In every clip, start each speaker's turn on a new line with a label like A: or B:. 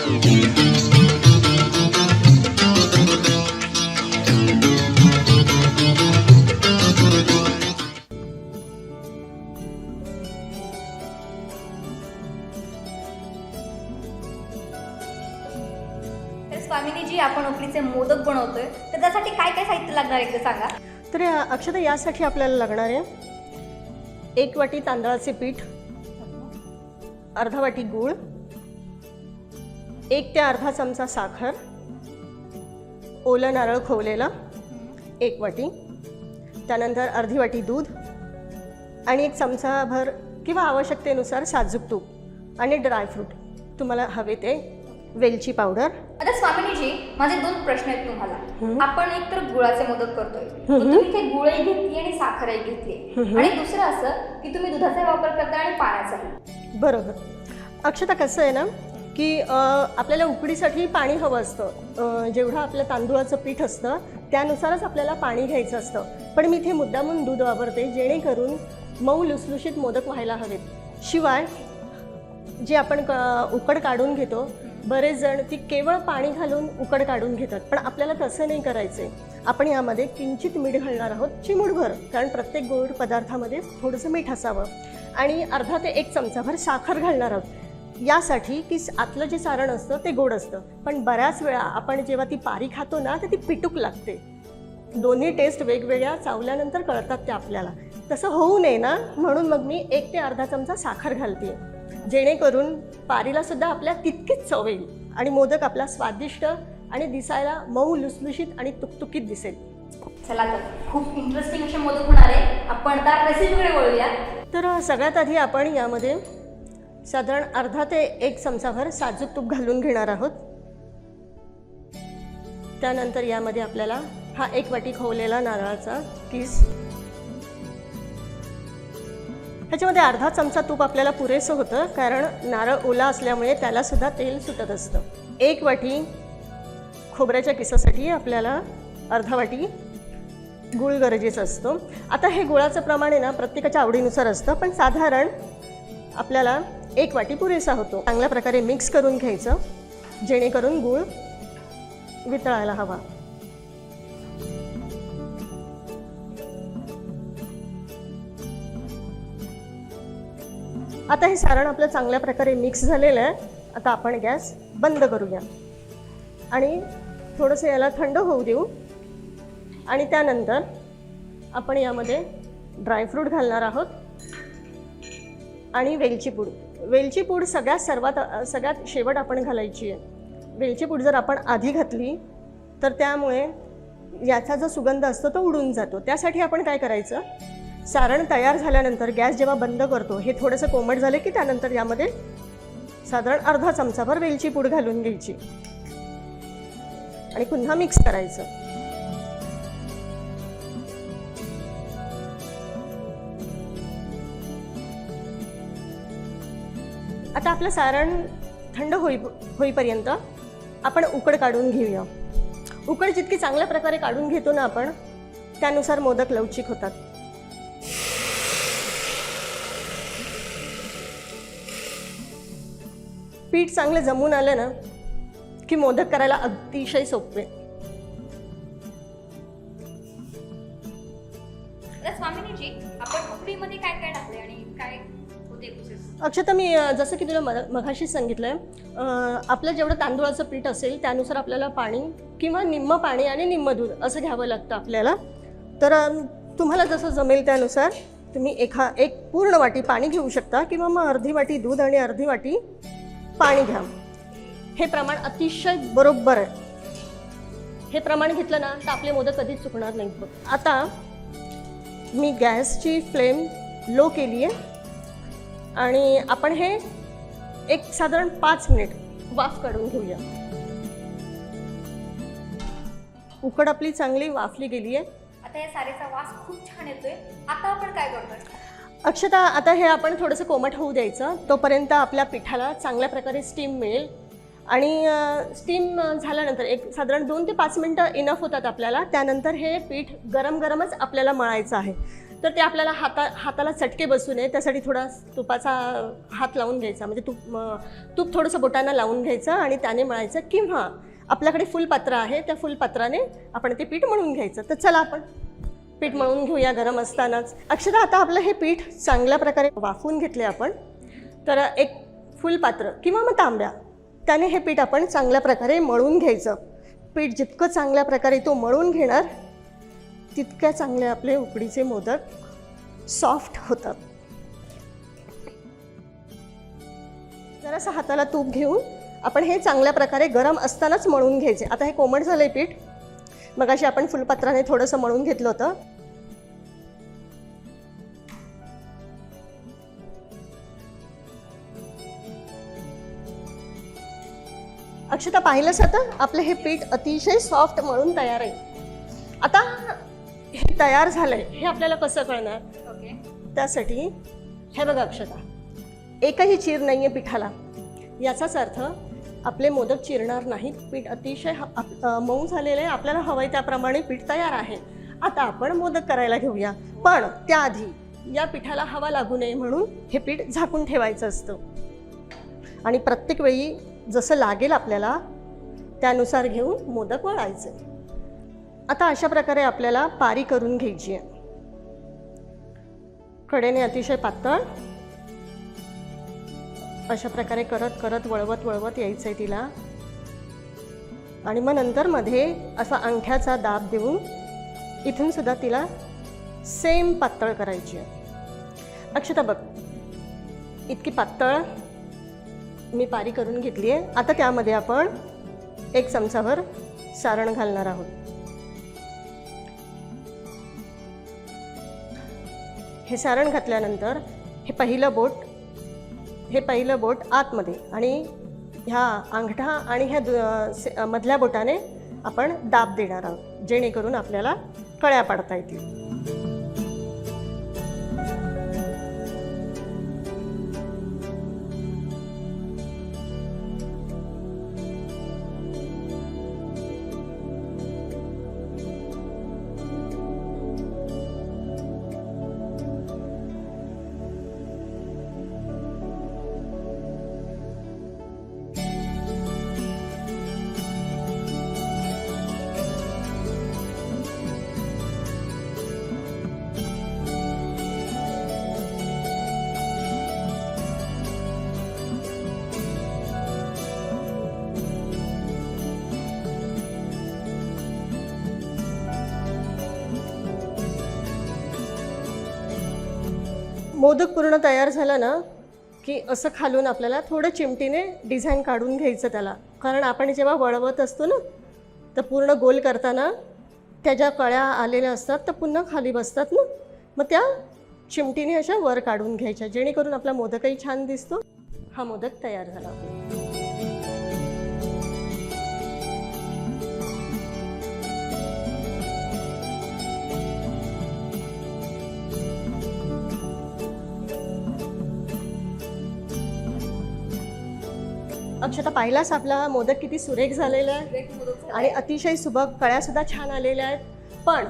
A: तर स्वामिनीजी आपण उकडीचे मोदक बनवतोय. तर त्यासाठी काय काय साहित्य लागणार एकदा सांगा.
B: तर अक्षता यासाठी आपल्याला लागणार आहे एक वाटी तांदळाचे पीठ अर्धा वाटी गूळ एक ते अर्धा चमचा साखर ओलं नारळ खोवलेलं एक वाटी त्यानंतर अर्धी वाटी दूध आणि एक चमचाभर किंवा आवश्यकतेनुसार साजूक तूप आणि ड्रायफ्रूट तुम्हाला हवे ते वेलची पावडर
A: आता स्वामिनीजी माझे दोन प्रश्न आहेत तुम्हाला. आपण एक तर गुळाचे मोदक करतोय. तुम्ही ते गुळही घेतली आणि साखरही घेतली. आणि दुसरं असं की तुम्ही दुधाचा वापर करता आणि पाण्याचाही.
B: बरोबर. अक्षता कसं आहे ना की आपल्याला उकडीसाठी पाणी हवं असतं. जेवढं आपलं तांदूळाचं पीठ असतं त्यानुसारच आपल्याला पाणी घ्यायचं असतं. पण मी इथे मुद्दामून दूध वापरते जेणेकरून मऊ लुसलुशीत मोदक व्हायला हवेत. शिवाय जे आपण क- उकड काढून घेतो बरेच जण ती केवळ पाणी घालून उकड काढून घेतात. पण आपल्याला तसं नाही करायचं आपण यामध्ये किंचित मीठ घालणार आहोत चिमूटभर. कारण प्रत्येक गोड पदार्थामध्ये थोडंसं मीठ असावं. आणि अर्धा ते एक चमचाभर साखर घालणार आहोत. यासाठी की आतलं जे सारण असतं ते गोड असतं. पण बऱ्याच वेळा आपण जेव्हा ती पारी खातो ना तर ती पिटूक लागते. दोन्ही टेस्ट वेगवेगळ्या चावल्यानंतर कळतात त्या आपल्याला. तसं होऊ नये ना म्हणून मग मी एक ते अर्धा चमचा साखर घालते. जेणेकरून पारीला सुद्धा आपल्या तितकीच चव येईल आणि मोदक आपला स्वादिष्ट आणि दिसायला मऊ लुसलुशीत आणि तुकतुकीत दिसेल.
A: चला तर खूप इंटरेस्टिंग असे मोदक होणार आहे. आपण रेसिपीकडे वळूया
B: तर सगळ्यात आधी आपण यामध्ये साधारण अर्धा ते एक चमचाभर साजूक तूप घालून घेणार आहोत. त्यानंतर यामध्ये आपल्याला हा एक वाटी खवलेला नारळाचा किस. ह्याच्यामध्ये अर्धा चमचा तूप आपल्याला पुरेसं होतं कारण नारळ ओला असल्यामुळे त्याला सुद्धा तेल सुटत असतं. एक वाटी खोबऱ्याच्या किसासाठी आपल्याला अर्धा वाटी गुळ गरजेचं असतो. आता हे गुळाचं प्रमाण आहे ना प्रत्येकाच्या आवडीनुसार असतं पण साधारण आपल्याला एक वाटी पुरेसा होतो. चांगल्या प्रकारे मिक्स करून घ्यायचं. जेणेकरून गुळ वितळायला हवा. आता हे सारण आपलं चांगल्या प्रकारे मिक्स झालेलं आहे. आता आपण गॅस बंद करूया. आणि थोडंसं याला थंड होऊ देऊ. आणि त्यानंतर आपण यामध्ये ड्रायफ्रूट घालणार आहोत. आणि वेलची पूड. वेलची पूड सगळ्यात सर्वात सगळ्यात शेवट आपण घालायची आहे. वेलची पूड जर आपण आधी घातली तर त्यामुळे याचा जो सुगंध असतो तो उडून जातो. त्यासाठी आपण काय करायचं? सारण तयार झाल्यानंतर गॅस जेव्हा बंद करतो हे थोडंसं कोमट झालं की त्यानंतर यामध्ये साधारण अर्धा चमचाभर वेलची पूड घालून घ्यायची. आणि पुन्हा मिक्स करायचं. आता आपलं सारण थंड होई होईपर्यंत आपण उकड काढून घेऊया. उकड जितकी चांगल्या प्रकारे काढून घेतो ना आपण त्यानुसार मोदक लवचिक होतात. पीठ चांगलं जमून आलं ना की मोदक करायला अतिशय सोपे. अक्षता मी जसं की तुला मग मघाशीच सांगितलं आहे आपलं जेवढं तांदूळाचं पीठ असेल त्यानुसार आपल्याला पाणी किंवा निम्म पाणी आणि निम्म दूध असं घ्यावं लागतं आपल्याला. तर तुम्हाला जसं जमेल त्यानुसार तुम्ही एखा एक पूर्ण वाटी पाणी घेऊ शकता किंवा मग अर्धी वाटी दूध आणि अर्धी वाटी पाणी घ्या. हे प्रमाण अतिशय बरोबर आहे. हे प्रमाण घेतलं ना तर आपले मोदक कधीच चुकणार नाही आता मी गॅसची फ्लेम लो केली आहे आणि आपण हे एक साधारण पाच मिनिट वाफ काढून घेऊया. उकड आपली चांगली वाफली गेली आहे
A: आता या सारेचा वास खूप छान येतोय. आता आपण काय करतोय?
B: अक्षता आता हे आपण थोडंसं कोमट होऊ द्यायचं. तोपर्यंत आपल्या पिठाला चांगल्या प्रकारे स्टीम मिळेल. आणि स्टीम झाल्यानंतर एक साधारण दोन ते पाच मिनटं इनफ होतात आपल्याला. त्यानंतर हे पीठ गरम गरमच आपल्याला मळायचं आहे. तर ते आपल्याला हाता हाताला चटके बसू नये. त्यासाठी थोडा तुपाचा हात लावून घ्यायचा. म्हणजे तूप तूप थोडंसं बोटांना लावून घ्यायचं आणि त्याने मळायचं. किंवा आपल्याकडे फुलपात्र आहे त्या फुलपात्राने आपण ते पीठ मळून घ्यायचं. तर चला आपण पीठ मळून घेऊया गरम असतानाच. अक्षता आता आपलं हे पीठ चांगल्या प्रकारे वाफवून घेतले आपण तर एक फुलपात्र किंवा मग तांब्या त्याने हे पीठ आपण चांगल्या प्रकारे मळून घ्यायचं. पीठ जितकं चांगल्या प्रकारे तो मळून घेणार तितक्या चांगले आपले उकडीचे मोदक सॉफ्ट होतात. जरासं हाताला तूप घेऊन आपण हे चांगल्या प्रकारे गरम असतानाच मळून घ्यायचे. आता हे कोमट झालंय पीठ. मग अशी आपण फुलपत्राने थोडंसं मळून घेतलं होतं. अक्षता पाहिलंच आता आपलं हे पीठ अतिशय सॉफ्ट मळून तयार आहे. आता तयार झालंय. हे आपल्याला कसं कळणार?
A: ओके
B: त्यासाठी हे बघा अक्षता. एकही चीर नाही आहे पिठाला. याचाच अर्थ आपले मोदक चिरणार नाहीत. पीठ अतिशय ह- आप- अ, मऊ झालेलं आहे. आपल्याला हवंय त्याप्रमाणे पीठ तयार आहे. आता आपण मोदक करायला घेऊया. पण त्याआधी या पिठाला हवा लागू नये म्हणून हे पीठ झाकून ठेवायचं असतं. आणि प्रत्येक वेळी जसं लागेल आपल्याला त्यानुसार घेऊन मोदक वळायचे. आता अशा प्रकारे आपल्याला पारी करून घ्यायची आहे. कडेने अतिशय पातळ. अशा प्रकारे करत करत वळवत वळवत यायचं आहे तिला. आणि मग नंतर मध्ये असा अंगठ्याचा दाब देऊन इथून सुद्धा तिला सेम पातळ करायची आहे. अक्षता बघ इतकी पातळ मी पारी करून घेतली आहे. आता त्यामध्ये आपण एक चमचाभर सारण घालणार आहोत. हे सारण घातल्यानंतर हे पहिलं बोट हे पहिलं बोट आतमध्ये आणि ह्या अंगठा आणि ह्या दु- मधल्या बोटाने आपण दाब देणार आहोत जेणेकरून आपल्याला कळ्या पाडता येतील. मोदक पूर्ण तयार झाला ना की असं खालून आपल्याला थोडं चिमटीने डिझाईन काढून घ्यायचं त्याला. कारण आपण जेव्हा वळवत असतो ना तर पूर्ण गोल करताना त्या ज्या कळ्या आलेल्या असतात तर पुन्हा खाली बसतात ना. मग त्या चिमटीने अशा वर काढून घ्यायच्या जेणेकरून आपला मोदकही छान दिसतो. हा मोदक तयार झाला. अक्षता पाहिलास आपला मोदक किती सुरेख झालेला आहे. आणि अतिशय सुबक कळ्यासुद्धा छान आलेल्या आहेत. पण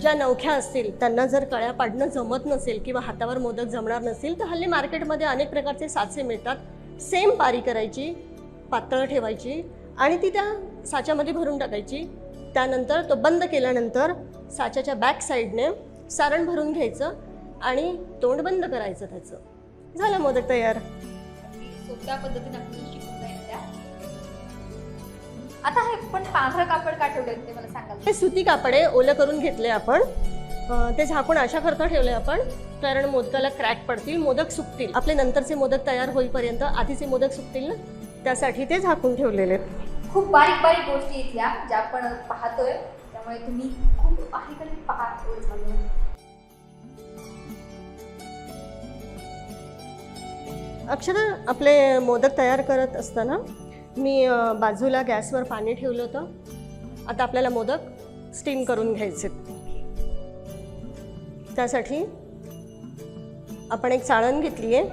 B: ज्या नवख्या असतील त्यांना जर कळ्या पाडणं जमत नसेल किंवा हातावर मोदक जमणार नसेल तर हल्ली मार्केटमध्ये अनेक प्रकारचे साचे मिळतात. सेम पारी करायची पातळ ठेवायची आणि ती त्या साच्यामध्ये भरून टाकायची. त्यानंतर तो बंद केल्यानंतर साच्याच्या बॅक साईडने सारण भरून घ्यायचं आणि तोंड बंद करायचं त्याचं. झालं मोदक तयार.
A: सोप्या पद्धतीने त्या आता हे पण पांढरं कापड का ठेवलं ते मला सांगाल
B: हे सुती कापडे ओलं करून घेतले आपण. अं, ते झाकून अशा करता ठेवले आपण कारण मोदकाला क्रॅक पडतील मोदक सुकतील. आपले नंतरचे मोदक तयार होईपर्यंत आधीचे मोदक सुकतील ना? त्यासाठी ते झाकून ठेवलेले आहेत.
A: खूप बारीक बारीक गोष्टी इथल्या ज्या आपण पाहतोय. त्यामुळे तुम्ही खूप बारीक पहा एवढं झालं.
B: अक्षरा आपले मोदक तयार करत असताना मी बाजूला गॅसवर पाणी ठेवलं होतं. आता आपल्याला मोदक स्टीम करून घ्यायचे त्यासाठी आपण एक चाळण घेतली आहे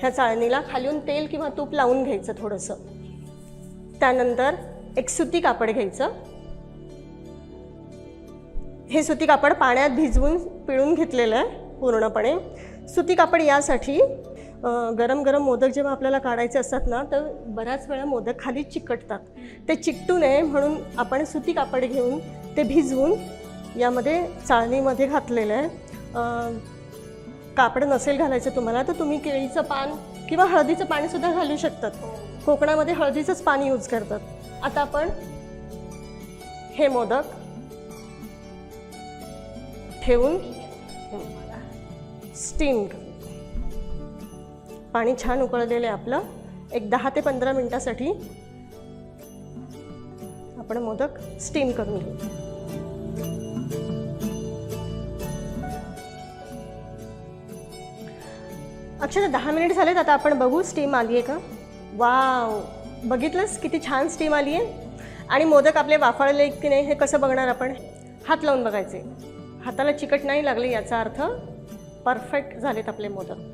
B: ह्या चाळणीला खालून तेल किंवा तूप लावून घ्यायचं थोडंसं. त्यानंतर एक सुती कापड घ्यायचं. हे सुती कापड पाण्यात भिजवून पिळून घेतलेलं आहे पूर्णपणे. सुती कापड यासाठी गरम गरम मोदक जेव्हा आपल्याला काढायचे असतात ना तर बऱ्याच वेळा मोदक खाली चिकटतात. ते चिकटू नये म्हणून आपण सुती कापड घेऊन ते भिजवून यामध्ये चाळणीमध्ये घातलेलं आहे. कापड नसेल घालायचं तुम्हाला तर तुम्ही केळीचं पान किंवा हळदीचं पाणीसुद्धा घालू शकतात. कोकणामध्ये हळदीचंच पाणी यूज करतात. आता आपण हे मोदक ठेवून स्टीम पाणी छान उकळलेलं आहे आपलं. एक दहा ते पंधरा मिनटासाठी आपण मोदक स्टीम करून घेऊ. अक्षरशः दहा मिनिट झालेत आता आपण बघू स्टीम आली आहे का? वाव! बघितलंस किती छान स्टीम आली आहे आणि मोदक आपले वाफाळले की नाही हे कसं बघणार आपण? हात लावून बघायचे. हाताला चिकट नाही लागले याचा अर्थ परफेक्ट झालेत आपले मोदक.